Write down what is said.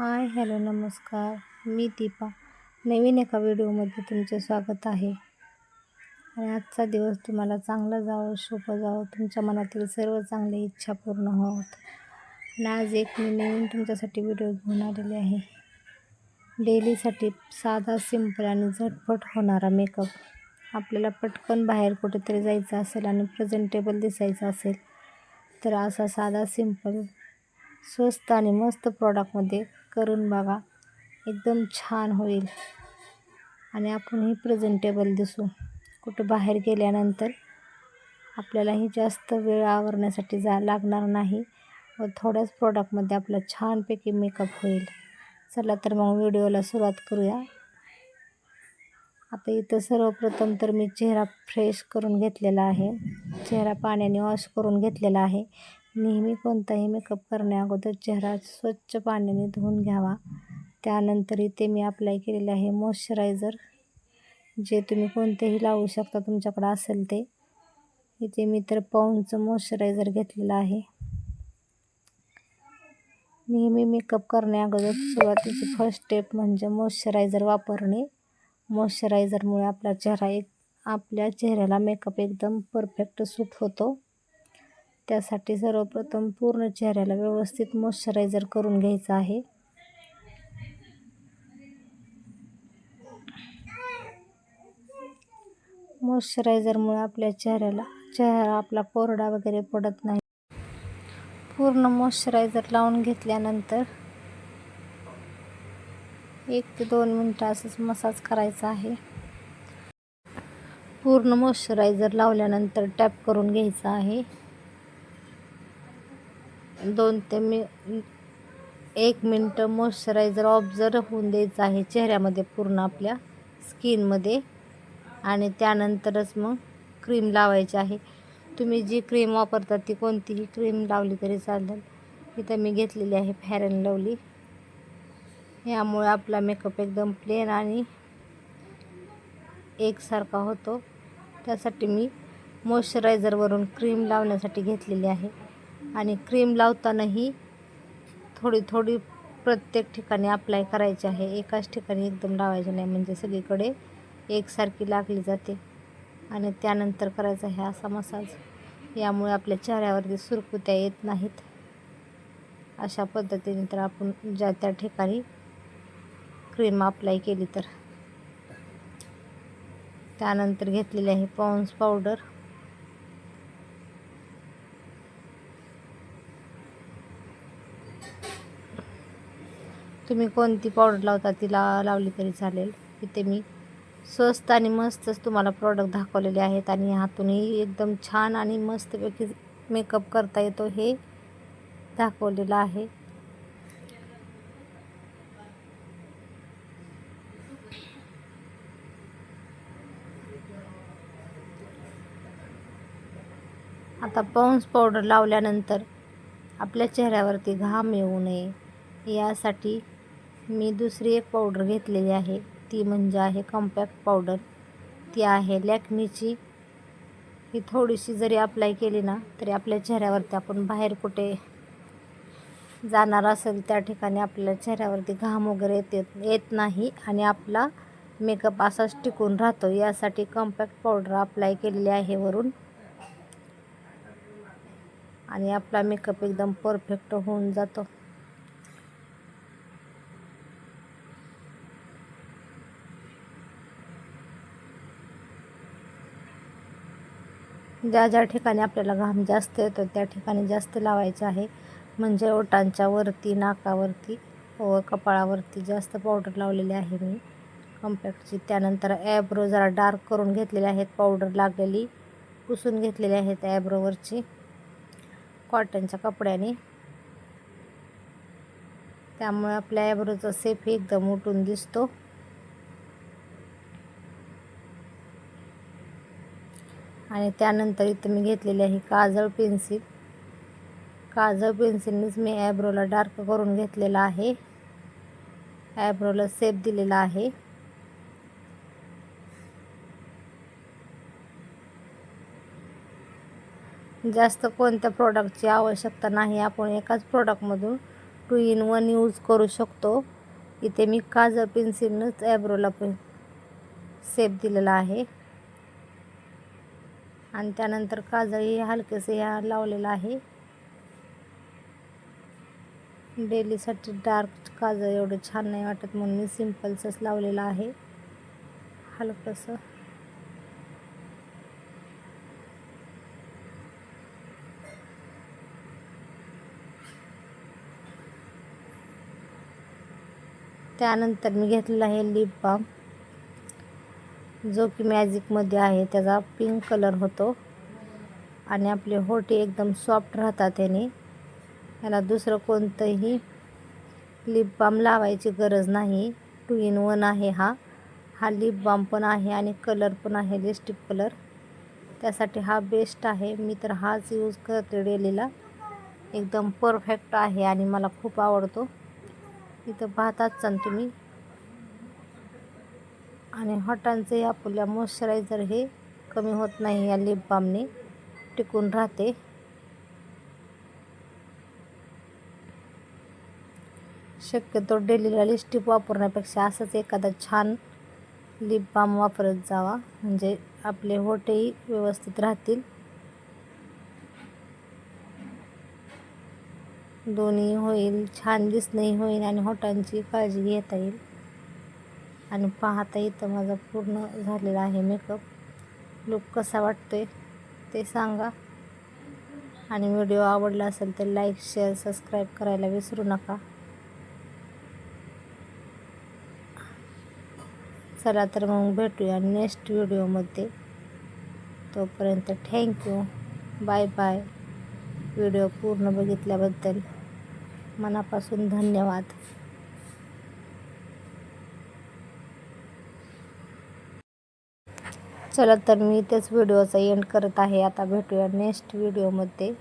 Hi hello नमस्कार. मी दीपा. नवीन एका व्हिडिओमध्ये तुमचे स्वागत आहे. आणि आजचा दिवस तुम्हाला चांगला जावं सोपं जावं. तुमच्या मनातील सर्व चांगल्या इच्छा पूर्ण होत. आणि आज एक मी नवीन तुमच्यासाठी व्हिडिओ घेऊन आलेले आहे. डेलीसाठी साधा सिंपल आणि झटपट होणारा मेकअप. आपल्याला पटकन बाहेर कुठेतरी जायचं असेल आणि प्रेझेंटेबल दिसायचं असेल तर असा साधा सिंपल स्वस्त आणि मस्त प्रॉडक्टमध्ये करून बघा. एकदम छान होईल. आणि आपणही प्रेझेंटेबल दिसू. कुठं बाहेर गेल्यानंतर आपल्यालाही जास्त वेळ आवरण्यासाठी जा लागणार नाही व थोड्याच प्रॉडक्टमध्ये आपला छानपैकी मेकअप होईल. चला तर मग व्हिडिओला सुरुवात करूया. आता इथं सर्वप्रथम तर मी चेहरा फ्रेश करून घेतलेला आहे. चेहरा पाण्याने वॉश करून घेतलेला आहे. नेहमी कोणताही मेकअप करण्याअगोदर चेहरा स्वच्छ पाण्याने धुवून घ्यावा. त्यानंतर इथे मी अप्लाय केलेले आहे मॉइश्चरायझर जे तुम्ही कोणतेही लावू शकता तुमच्याकडं असेल ते. इथे मी तर पाऊंडचं मॉइश्चरायझर घेतलेलं आहे. नेहमी मेकअप करण्याअगोदर सुरुवातीची फर्स्ट स्टेप म्हणजे मॉइश्चरायझर वापरणे. मॉइश्चरायझरमुळे आपला चेहरा एक आपल्या चेहऱ्याला मेकअप एकदम परफेक्ट सूट होतो. त्यासाठी सर्वप्रथम पूर्ण चेहऱ्याला व्यवस्थित मॉइश्चरायझर करून घ्यायचं आहे. मॉइश्चरायझरमुळे आपल्या चेहऱ्याला चेहरा आपला कोरडा वगैरे पडत नाही. पूर्ण मॉइश्चरायझर लावून घेतल्यानंतर एक ते दोन मिनटं असंच मसाज करायचा आहे. पूर्ण मॉइश्चरायझर लावल्यानंतर टॅप करून घ्यायचं आहे. दोन ते मी एक मिनटं मॉइश्चरायझर ऑब्झर्व होऊन द्यायचं आहे चेहऱ्यामध्ये पूर्ण आपल्या स्किनमध्ये आणि त्यानंतरच मग क्रीम लावायची आहे. तुम्ही जी क्रीम वापरता ती कोणतीही क्रीम लावली तरी चालेल. इथं मी घेतलेली आहे फेअर अँड लवली यामुळे आपला मेकअप एकदम प्लेन आणि एकसारखा होतो. त्यासाठी मी मॉइश्चरायझरवरून क्रीम लावण्यासाठी घेतलेली आहे. आणि क्रीम लावतानाही थोडी थोडी प्रत्येक ठिकाणी अप्लाय करायची आहे. एकाच ठिकाणी एकदम लावायची नाही. म्हणजे सगळीकडे एकसारखी लागली जाते. आणि त्यानंतर करायचा आहे असा मसाज. यामुळे आपल्या चेहऱ्यावरती सुरकुत्या येत नाहीत. अशा पद्धतीने तर आपण ज्या त्या ठिकाणी क्रीम अप्लाय केली तर. त्यानंतर घेतलेली आहे पॉन्स पावडर. तुम्ही कोणती पावडर लावता ती ला लावली तरी चालेल इथे मी. स्वस्त आणि मस्तच तुम्हाला प्रॉडक्ट दाखवलेले आहेत आणि हातूनही एकदम छान आणि मस्तपैकी मेकअप करता येतो हे दाखवलेलं आहे. आता पाऊन्स पावडर लावल्यानंतर आपल्या चेहऱ्यावरती घाम येऊ नये यासाठी मी दुसरी एक पावडर घेतलेली आहे. ती म्हणजे आहे कॉम्पॅक्ट पावडर ती आहे लॅक्मीची ही थोडीशी जरी अप्लाय केली ना तरी आपल्या चेहऱ्यावरती आपण बाहेर कुठे जाणार असेल त्या ठिकाणी आपल्या चेहऱ्यावरती घाम वगैरे येत येत नाही आणि आपला मेकअप असाच टिकून राहतो. यासाठी कॉम्पॅक्ट पावडर अप्लाय केलेली आहे वरून. आणि आपला मेकअप एकदम परफेक्ट होऊन जातो. ज्या ज्या ठिकाणी आपल्याला घाम जास्त येतो त्या ठिकाणी जास्त लावायचे आहे. म्हणजे ओटांच्या वरती नाकावरती व कपाळावरती जास्त पावडर लावलेली आहे मी. कॉम्पॅक्टची त्यानंतर ॲब्रो जरा डार्क करून घेतलेले आहेत. पावडर लागलेली पुसून घेतलेली आहेत ॲब्रोवरची कॉटनच्या कपड्याने. त्यामुळे आपल्या ॲब्रोचा सेफ एकदम उठून दिसतो. आणि त्यानंतर इथं मी घेतलेली आहे काजळ पेन्सिल. काजळ पेन्सिलनेच मी ॲब्रोला डार्क करून घेतलेला आहे. ॲब्रोला सेप दिलेला आहे. जास्त कोणत्या प्रॉडक्टची आवश्यकता नाही आपण एकाच प्रॉडक्टमधून टू इन वन यूज करू शकतो. इथे मी काजळ पेन्सिलनंच ॲब्रोला पण सेप दिलेला आहे. आणि त्यानंतर काजळी हलकेसे ह्या लावलेला आहे. डेलीसाठी डार्क काजळ एवढं छान नाही वाटत म्हणून मी सिम्पलचंच लावलेलं आहे. हलकंसं. त्यानंतर मी घेतलेला आहे लिप बाम जो की मॅजिकमध्ये आहे त्याचा पिंक कलर होतो. आणि आपले होटे एकदम सॉफ्ट राहतात त्याने. याला दुसरं कोणतंही लिप बाम लावायची गरज नाही. टू इन वन आहे हा. हा लिप बाम पण आहे आणि कलर पण आहे लिस्टिक कलर त्यासाठी हा बेस्ट आहे. मी तर हाच यूज करते डेलीला एकदम परफेक्ट आहे आणि मला खूप आवडतो. इथं पाहताच चाल तुम्ही. आणि हॉटांचे आपल्या मॉइश्चरायझर हे कमी होत नाही या लिप बामने टिकून राहते. शक्यतो डेलीला लिपस्टिक वापरण्यापेक्षा असंच एखादा छान लिप बाम वापरत जावा. म्हणजे आपले होटेही व्यवस्थित राहतील. दोन्ही होईल छान दिसणंही होईल आणि होटांची काळजी घेता येईल. आणि पाहता इथं माझा पूर्ण झालेला आहे मेकअप लुक कसा वाटतो आहे ते सांगा. आणि व्हिडिओ आवडला असेल तर लाईक शेअर सबस्क्राईब करायला विसरू नका. चला तर मग भेटूया नेक्स्ट व्हिडिओमध्ये तोपर्यंत थँक्यू बाय बाय व्हिडिओ पूर्ण बघितल्याबद्दल मनापासून धन्यवाद. चला तर मी इथेच व्हिडिओचा एंड करत आहे. आता भेटूया नेक्स्ट व्हिडिओमध्ये